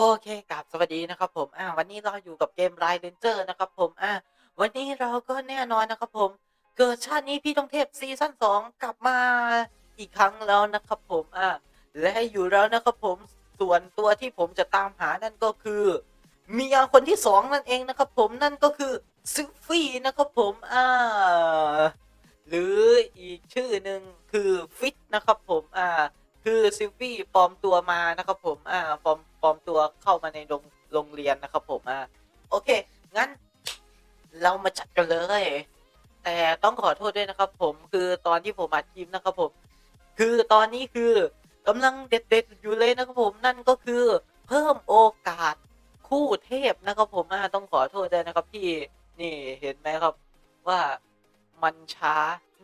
โอเคกับสวัสดีนะครับผม อ่า วันนี้เราอยู่กับเกมไรเดนเจอร์นะครับผม อ่า วันนี้เราก็แน่นอนนะครับผม เกิดชาตินี้พี่ต้องเทพซีซั่นสองกลับมาอีกครั้งแล้วนะครับผม อ่า และอยู่แล้วนะครับผม ส่วนตัวที่ผมจะตามหานั่นก็คือเมียคนที่สองนั่นเองนะครับผม นั่นก็คือซิฟฟี่นะครับผม อ่า หรืออีกชื่อหนึ่งคือฟิตนะครับผม อ่า คือซิลฟี่ปลอมตัวมานะครับผม อ่า ปลอม ตัวเข้ามาในโรงงเรียนนะครับผมอ่าโอเค งั้น เรามาจัดกันเลย แต่ต้องขอโทษด้วยนะครับ ผมคือตอนที่ผมอัดคลิปนะครับผม คือตอนนี้คือกำลังเด็ดๆอยู่เลยนะครับผมนั่นก็คือ เพิ่มโอกาสคู่เทพนะครับผมอ่าต้องขอโทษด้วยนะครับที่นี่เห็นไหมครับว่ามันช้า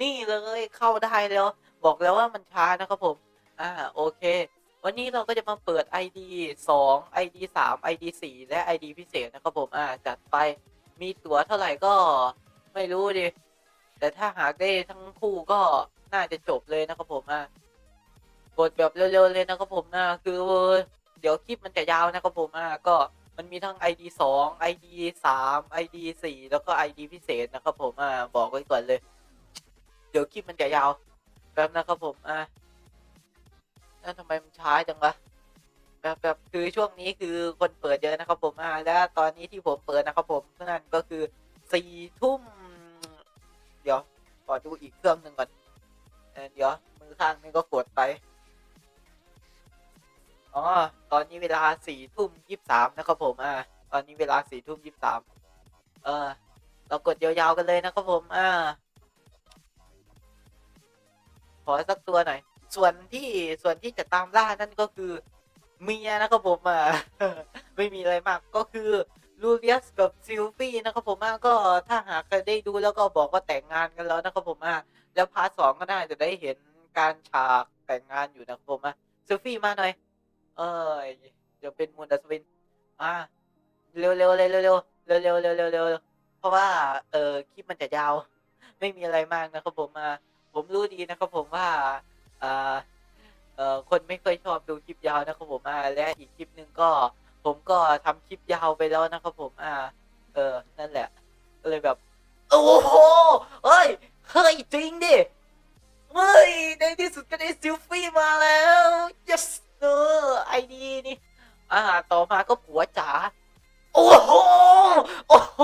นี่เลยเข้าได้แล้ว บอกแล้วว่ามันช้านะครับผม อ่าโอเค วันนี้เราก็จะมาเปิด ID 2 ID 3 ID 4 และ ID พิเศษนะครับผม อ่า จัดไป มีตั๋วเท่าไหร่ก็ไม่รู้ดิ แต่ถ้าหากได้ทั้งคู่ก็น่าจะจบเลยนะครับผม อ่ากดแบบเร็วๆเลยนะครับผมนะ คือเดี๋ยวคลิปมันจะยาวนะครับผม อ่าก็มันมีทั้ง ID 2 ID 3 ID 4 แล้วก็ ID พิเศษนะครับผม อ่าบอกไว้ก่อนเลย เดี๋ยวคลิปมันจะยาว แป๊บนะครับผม อ่า แล้วทำไมมันช้าจังวะแบบแบบคือช่วงนี้คือคนเปิดเยอะนะครับผมอ่าแล้วตอนนี้ที่ผมเปิดนะครับผมนั่นก็คือสี่ทุ่มเดี๋ยวขอดูอีกเครื่องหนึ่งก่อนเดี๋ยวมือข้างนี้ก็กดไปอ๋อตอนนี้เวลาสี่ทุ่มยี่สิบสามนะครับผมอ่าตอนนี้เวลาสี่ทุ่มยี่สิบสามเออ เรากดยาวๆกันเลยนะครับผมอ่าขอสักตัวหน่อย ส่วนที่ส่วนที่จะตามล่านั่นก็คือเมียนะครับผมอะไม่มีอะไรมากก็คือลูเลียสกับซิลฟี่นะครับผมอะก็ถ้าหากใครได้ดูแล้วก็บอกว่าแต่งงานกันแล้วนะครับผมอะแล้วพาร์ทสองก็น่าจะได้เห็นการฉากแต่งงานอยู่นะครับผมอะซิลฟี่มาหน่อย เออจะเป็นมูนดัสวินอะเร็วๆเร็วๆเร็วเร็วๆเร็วๆเร็วๆเพราะว่าเออคลิปมันจะยาว ไม่มีอะไรมากนะครับผมอะผมรู้ดีนะครับผมว่า อ่าเอ่อคนไม่เคยชอบดูคลิปยาวนะครับผมอ่าและอีกคลิปหนึ่งก็ ผมก็ทำคลิปยาวไปแล้วนะครับผมอ่า เออนั่นแหละ ก็เลยแบบ โอ้โหเฮ้ยเฮ้ยจริงดิเฮ้ยในที่สุดก็ได้ซิลฟี่มาแล้ว yes เออไอดีนี่อ่าต่อมาก็ผัวจ๋าโอ้โหโอ้โห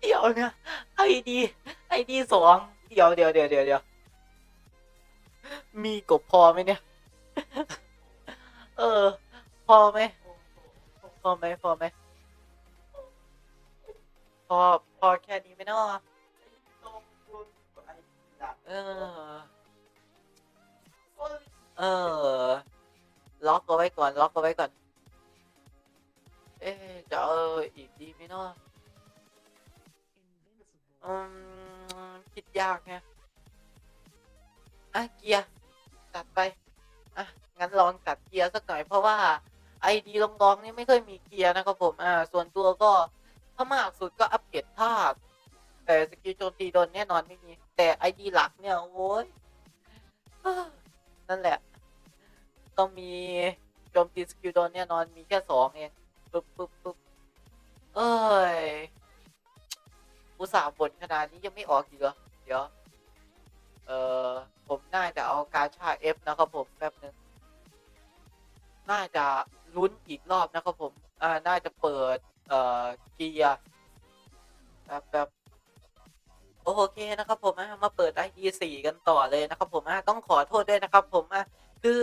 เดี๋ยวนะไอดีไอดีสองเดียวเดี๋ยวเดี๋ยวเดี๋ยวเดี๋ยว มีกบพอไหมเนี่ย เออ พอไหมพอไหมพอไหมพอพอแค่นี้ไหมเนาะเออ เออ ล็อกเอาไว้ก่อน ล็อกเอาไว้ก่อน เอ๊ะจะเอาอีกดีไหมเนาะอืม คิดยากไง อะเกียร์จัดไปอะงั้นลองจัดเกียร์สักหน่อยเพราะว่าไอดีลองๆนี่ไม่เคยมีเกียร์นะครับผมอ่าส่วนตัวก็ถ้ามากสุดก็อัปเกรดธาตุแต่สกิลโจมตีโดนแน่นอนไม่มี แต่ไอดีหลักเนี่ยโอ้ยนั่นแหละ ต้องมีโจมตีสกิลโดนแน่นอนมีแค่สองเองปึ๊บปึ๊บปึ๊บเอ้ยอุตส่าห์บ่นขนาดนี้ยังไม่ออกอีกเหรอเดี๋ยว เออผมน่าจะเอากาชาเอฟนะครับผมแป๊บนึง น่าจะลุ้นอีกรอบนะครับผม อ่า น่าจะเปิด เอ่อ เกียร์แบบแบบโอเคนะครับผมอะมาเปิด ID สี่กันต่อเลยนะครับผมอะต้องขอโทษด้วยนะครับผมอะคือ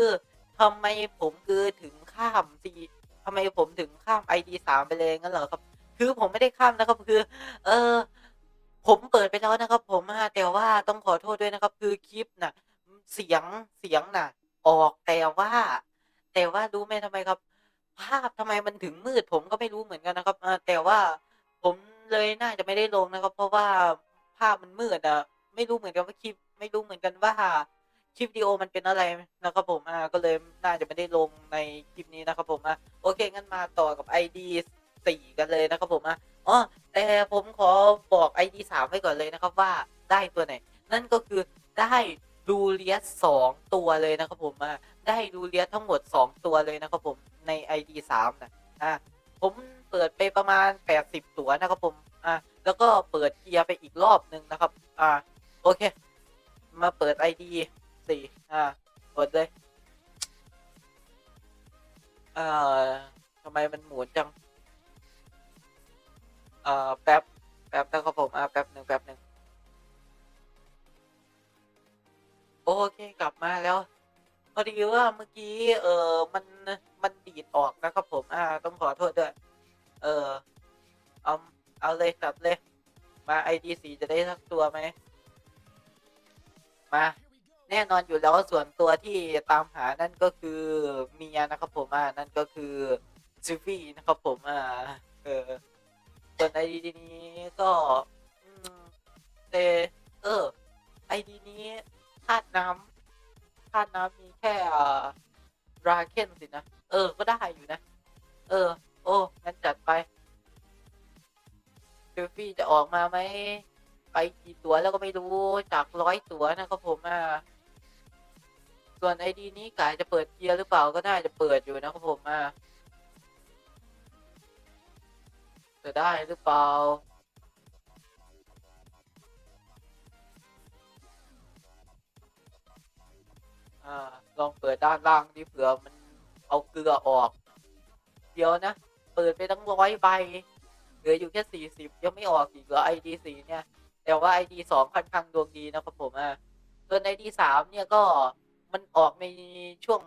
ทำไมผมคือถึงข้ามสี่ทำไมผมถึงข้าม ID สามไปเลยงั้นเหรอครับ คือผมไม่ได้ข้ามนะครับคือ เออ ผมเปิดไปแล้วนะครับ ผมอะแต่ว่าต้องขอโทษด้วยนะครับ คือคลิปน่ะ เสียงเสียงน่ะ ออกแต่ว่า แต่ว่ารู้ไหมทำไมครับ ภาพทำไมมันถึงมืด ผมก็ไม่รู้เหมือนกันนะครับแต่ว่าผมเลยน่าจะไม่ได้ลงนะครับ เพราะว่าภาพมันมืดอะ ไม่รู้เหมือนกันว่าคลิป ไม่รู้เหมือนกันว่าคลิปวิดีโอมันเป็นอะไรนะครับผมอ่าก็เลยน่าจะไม่ได้ลงในคลิปนี้นะครับผมอะโอเคงั้นมาต่อกับ ID สี่กันเลยนะครับผมอะ อ๋อแต่ผมขอบอก ID สามไว้ก่อนเลยนะครับว่าได้ตัวไหน นั่นก็คือได้ลูเลียสสองตัวเลยนะครับผมได้ดูเลียทั้งหมด 2 ตัวเลยนะครับผมใน ID 3นะอะผมเปิดไปประมาณ 80 ตัวนะครับผมอะแล้วก็เปิดเกียร์ไปอีกรอบหนึ่งนะครับ อะโอเค มาเปิด ID 4อะเปิดเลย เอ่อทำไมมันหมุนจัง อ่อแป๊บแป๊บนะครับผมอะแป๊บหนึ่งแป๊บหนึ่งโอเคกลับมาแล้วพอดีว่าเมื่อกี้เออมันมันดีดออกนะครับผมอ่าต้องขอโทษด้วยเออเอาเอาเลยจัดเลย มาไอดีสีจะได้สักตัวไหมมาแน่นอนอยู่แล้วส่วนตัวที่ตามหานั่นก็คือเมียนะครับผมอ่านั่นก็คือซูฟี่นะครับผมอ่าเออ ส่วนไอดีนี้ก็อืมแต่เออไอดีนี้ธาตุน้ำธาตุน้ำมีแค่อ่าราเคนสินะ เออ ก็ได้อยู่นะ เออ โอ้งั้นจัดไปเซลฟี่จะออกมาไหม ไปกี่ตัวแล้วก็ไม่รู้จากร้อยตัวนะครับผมอะส่วนไอดีนี้กายจะเปิดเกียร์หรือเปล่าก็น่าจะเปิดอยู่นะครับผมอะ จะได้หรือเปล่า อ่า ลองเปิดด้านล่างดิเผื่อมันเอาเกลือออก เดี๋ยวนะ เปิดไปตั้งร้อยใบ เหลืออยู่แค่สี่สิบยังไม่ออกอีกเหรอไอดีสี่เนี่ย แต่ว่าไอดีสองค่อนข้างดวงดีนะครับผมอะส่วนไอดีสามเนี่ยก็มันออกในช่วง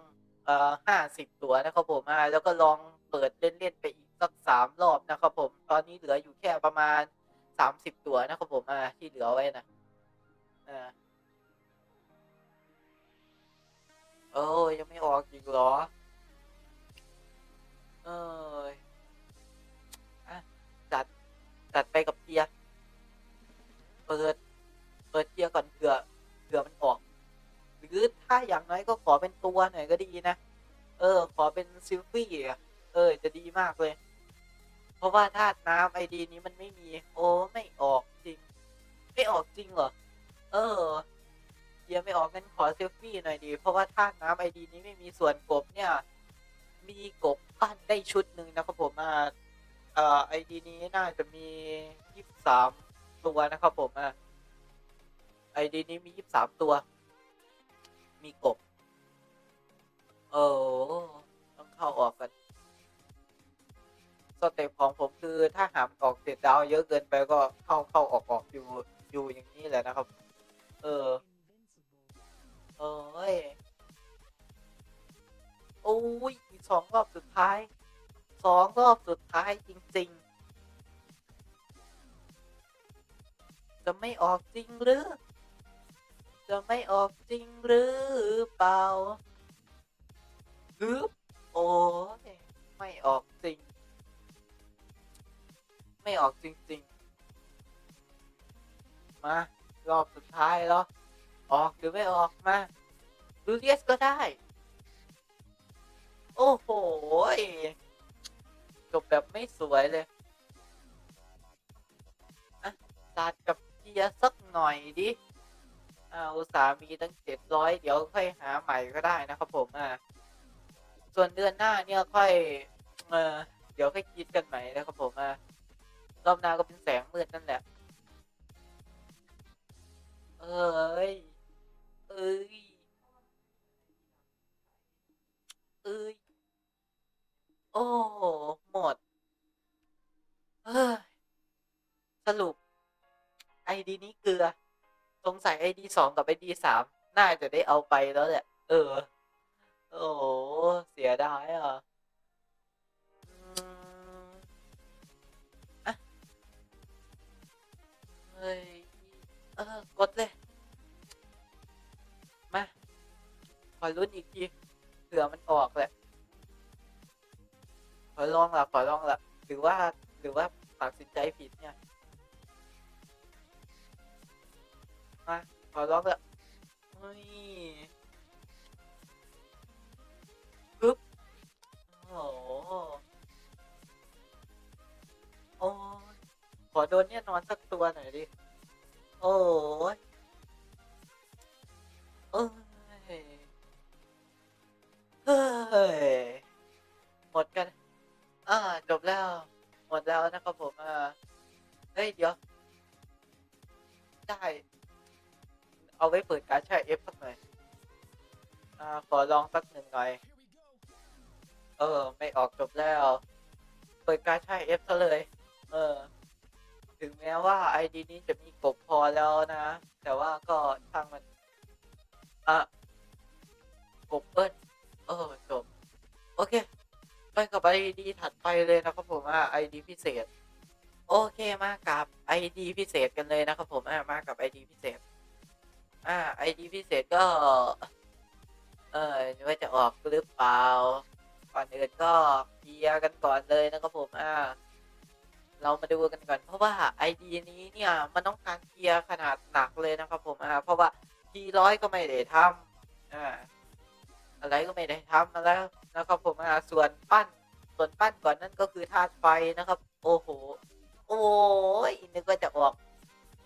เอ่อห้าสิบตัวนะครับผมอะแล้วก็ลองเปิดเล่น ๆ ไปอีก สักสามรอบนะครับผม ตอนนี้เหลืออยู่แค่ประมาณสามสิบตัวนะครับผมอะที่เหลือไว้นะอ่าเออยังไม่ออกอีกเหรอ เอออะจัดจัดไปกับเกียร์ เปิด เปิดเกียร์ก่อนเผื่อเผื่อมันออก หรือถ้าอย่างน้อยก็ขอเป็นตัวหน่อยก็ดีนะ เออ ขอเป็นซิลฟี่เออ จะดีมากเลย เพราะว่าธาตุน้ำไอดีนี้มันไม่มี โอ้ไม่ออกจริง ไม่ออกจริงเหรอ เออเกียร์ไม่ออกงั้นขอเซลฟี่หน่อยดีเพราะว่าธาตุน้ำไอดีนี้ไม่มีส่วนกบเนี่ย มีกบปั้นได้ชุดหนึ่งนะครับผมอ่าเอ่อไอดีนี้น่าจะมียี่สิบสามตัวนะครับผมอะไอดีนี้มียี่สิบสามตัว มีกบ เออต้องเข้าออกกัน สเต็ปของผมคือถ้าหามออกเสร็จดาวเยอะเกินไปก็เข้าเข้าออกออกอยู่อยู่อย่างนี้แหละนะครับ เออเอ้ยโอ้ยอีกสองรอบสุดท้ายสองรอบสุดท้ายจริง ๆ จะไม่ออกจริงหรือ จะไม่ออกจริงหรือเปล่าฮึบโอ้ยไม่ออกจริง ไม่ออกจริงๆ มารอบสุดท้ายแล้วออกหรือไม่ออกมาดูเลียสก็ได้ โอ้โหจบแบบไม่สวยเลยอะตัดกับเกียร์สักหน่อยดิอ่าอุตสามีตั้งเจ็ดร้อยเดี๋ยวค่อยหาใหม่ก็ได้นะครับผมอ่าส่วนเดือนหน้าเนี่ยค่อย เออเดี๋ยวค่อยคิดกันใหม่นะครับผมอ่า รอบหน้าก็เป็นแสงมืดนั่นแหละ เอ้ย เอ้ย เอ้ย โอ้ หมดเฮ้ย สรุป ไอดีนี้เกลือ สงสัยไอดีสองกับไอดีสามน่าจะได้เอาไปแล้วแหละ เออ โอ้เสียดายอะ ยเออกดเลย มา ขอรุ่นอีกทีเผื่อมันออกแหละ ขอลองละขอลองละหรือว่าหรือว่าตัดสินใจผิดเนี่ย มา ขอลองละเฮ้ยปึ๊บโอ้โหโอ้ ขอโดนเนี่ยนอนสักตัวหน่อยดิ โอ้ยเอ้ยเฮ้ย หมดกัน อ่า จบแล้ว หมดแล้วนะครับผมอ่เฮ้ย เดี๋ยว ได้ เอาไว้เปิดการแช่เอฟสักหน่อย อ่า ขอลองสักหนึ่งหน่อย เออ ไม่ออกจบแล้ว เปิดการแช่เอฟซะเลย เออ ถึงแม้ว่า ID นี้จะมีกบพอแล้วนะ แต่ว่าก็ช่างมันอะกบเปิ้ลเออจบ โอเค ไปกับ ID ถัดไปเลยนะครับผมอะ ID พิเศษ โอเคมากับ ID พิเศษกันเลยนะครับผมอะมากับ ID พิเศษ อ่า ID พิเศษก็ เออว่าจะออกหรือเปล่าก่อนอื่นก็เคลียร์กันก่อนเลยนะครับผมอ่า เรามาดูกันก่อน เพราะว่า ID นี้เนี่ยมันต้องการเคลียร์ขนาดหนักเลยนะครับผมอ่าเพราะว่าทีร้อยก็ไม่ได้ทำอ่าอะไรก็ไม่ได้ทำมาแล้วนะครับผมอ่าส่วนปั้นส่วนปั้นก่อนนั่นก็คือธาตุไฟนะครับ โอ้โห โอ้ยนึกว่าจะออก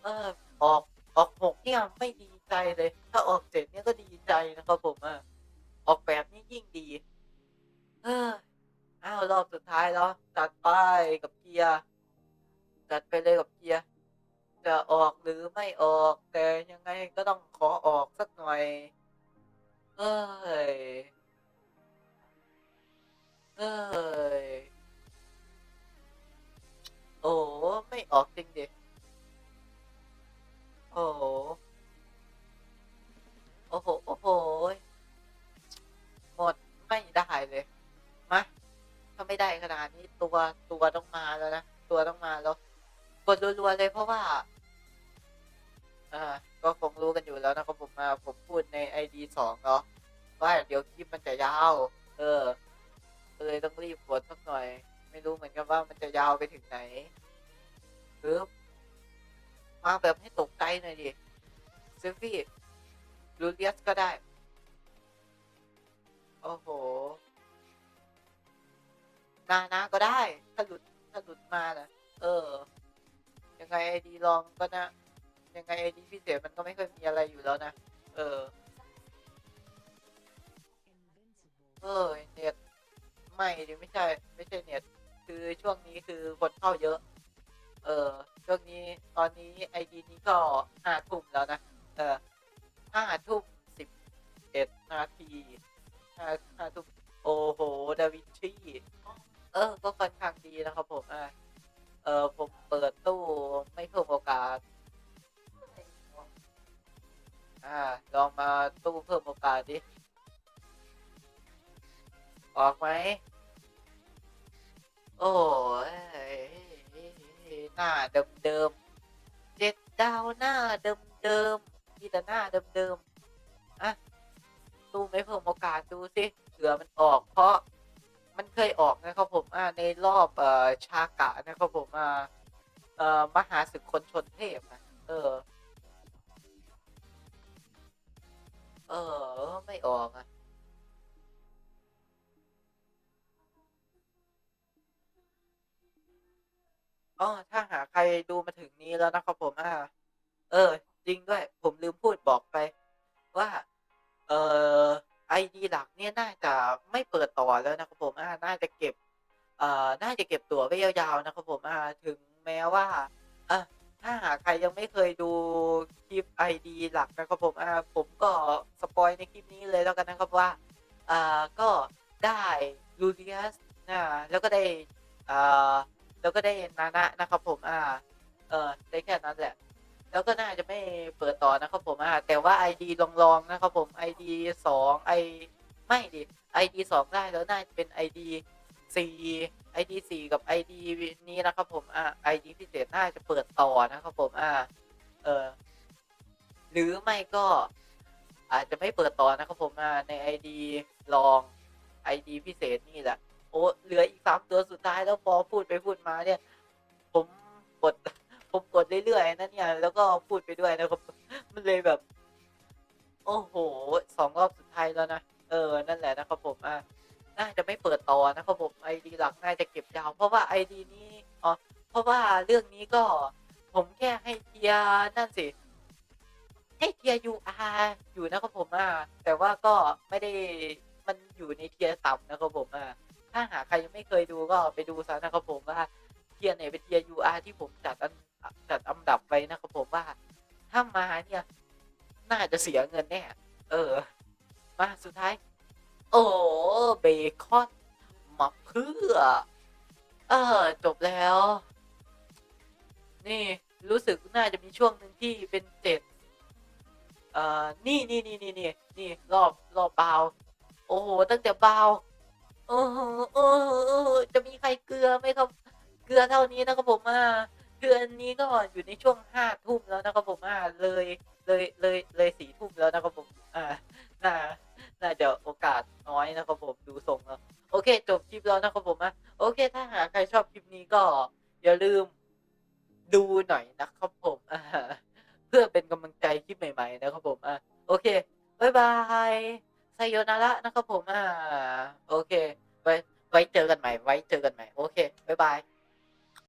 เออออกออกหกเนี่ยไม่ดีใจเลย ถ้าออกเจ็ดเนี่ยก็ดีใจนะครับผมอะออกแปดนี่ยิ่งดี เอออ้าวรอบสุดท้ายแล้วจัดไปกับเกียร์ัดไปเลยกับเกียร์จะออกหรือไม่ออก แต่ยังไงก็ต้องขอออกสักหน่อย เอ้ย เอ้ย โอ้ไม่ออกจริงดิโอ้โหโอ้โหโอ้โหหมดไม่ได้เลยมาถ้าไม่ได้ขนาดนี้ตัวตัวต้องมาแล้วนะ วเลยเพราะว่า อ่า ก็คงรู้กันอยู่แล้วนะครับผมมาผมพูดใน ID สองเนาะว่าเดี๋ยวคลิปมันจะยาว เออก็เลยต้องรีบกดสักหน่อย ไม่รู้เหมือนกันว่ามันจะยาวไปถึงไหนหรือมาแบบให้ตกใจหน่อยดิเซฟฟี่ลูเลียสก็ได้ โอ้โห นานาก็ได้ ถ้าหลุด ถ้าหลุดมานะเออ ยังไงไอดีลองก็นะ ยังไงไอดีพิเศษมันก็ไม่เคยมีอะไรอยู่แล้วนะ เออ เออเน็ตไม่ดิไม่ใช่ ไม่ใช่เน็ตคือช่วงนี้คือคนเข้าเยอะ เออ ช่วงนี้ตอนนี้ไอดีนี้ก็ห้าทุ่มแล้วนะ หน้าเดิมเดิมๆเจ็ดดาวหน้าเดิมเดิมๆมีแต่หน้าเดิมเดิมๆอะตูไม่เพิ่มโอกาสดูสิเผื่อมันออก เพราะมันเคยออกนะครับผมอ่าในรอบเอ่อชากะนะครับผมอ่าเอ่อมหาศึกคนชนเทพนะเออ เออ ไม่ออกอะ อ๋อถ้าหาใครดูมาถึงนี้แล้วนะครับผมอ่าเออ จริงด้วย ผมลืมพูดบอกไป ว่า เอ่อไอดีหลักเนี่ยน่าจะไม่เปิดต่อแล้วนะครับผมอ่าน่าจะเก็บ เอ่อน่าจะเก็บตั๋วไว้ยาวๆนะครับผมอ่าถึงแม้ว่าอะถ้าหากใครยังไม่เคยดูคลิปไอดีหลักนะครับผมอ่าผมก็สปอยในคลิปนี้เลยแล้วกันนะครับว่าอ่าก็ได้ลูเลียสนะแล้วก็ได้อ่า แล้วก็ได้นานะนะครับผมอ่าเออได้แค่นั้นแหละ แล้วก็น่าจะไม่เปิดต่อนะครับผมอ่าแต่ว่า ID ลองๆนะครับผม ID สองไอไม่ดิ ID สองได้แล้วน่าจะเป็น ID สี่ ID สี่กับ ID นี้นะครับผมอ่า ID พิเศษน่าจะเปิดต่อนะครับผมอ่าเออหรือไม่ก็อาจจะไม่เปิดต่อนะครับผมอ่าใน ID ลอง ID พิเศษนี่แหละ อ้เหลืออีกสามตัวสุดท้ายแล้วพอพูดไปพูดมาเนี่ย ผมกดผมกดเรื่อยๆนั่นเนี่ยแล้วก็พูดไปด้วยนะครับ มันเลยแบบ โอ้โหสองรอบสุดท้ายแล้วนะเออนั่นแหละนะครับผมอะน่าจะไม่เปิดต่อนะครับผมไอดีหลักน่าจะเก็บยาว เพราะว่าไอดีนี้อ๋อเพราะว่าเรื่องนี้ก็ผมแค่ให้เทียนั่นสิให้เทียร์ UR อยู่นะครับผมอะแต่ว่าก็ไม่ได้มันอยู่ในเทียร์ต่ำนะครับผมอะ ถ้าหากใครยังไม่เคยดูก็ไปดูซะนะครับผมว่าเทียร์ไหนเป็นเทียร์ UR ที่ผมจัดอันจัดอันดับไปนะครับผมว่า ถ้ามาเนี่ย น่าจะเสียเงินแน่ เออ มาสุดท้าย โอ้เบคอนมาเพื่อ เออ จบแล้ว นี่รู้สึกน่าจะมีช่วงหนึ่งที่เป็นเจ็ดเอ่อ นี่นี่นี่นี่นี่นี่รอบรอบเบา โอ้โห ตั้งแต่เบา โอ้โหโอ้โหโอ้โหจะมีใครเกลือไหมครับ เกลือเท่านี้นะครับผมอ่าเดือนนี้ก็อยู่ในช่วงห้าทุ่มแล้วนะครับผมอ่าเลยเลยเลยเลยสี่ทุ่มแล้วนะครับผมอ่าน่าน่าจะโอกาสน้อยนะครับผมดูทรงแล้วโอเค จบคลิปแล้วนะครับผมอะโอเค ถ้าหากใครชอบคลิปนี้ก็อย่าลืมดูหน่อยนะครับผมอ่าเพื่อเป็นกำลังใจคลิปใหม่ ๆ นะครับผมอะโอเคบ๊ายบาย ไซโยนาระนะครับผมอ่าโอเค ไว้ไว้เจอกันใหม่ ไว้เจอกันใหม่ โอเคบายบาย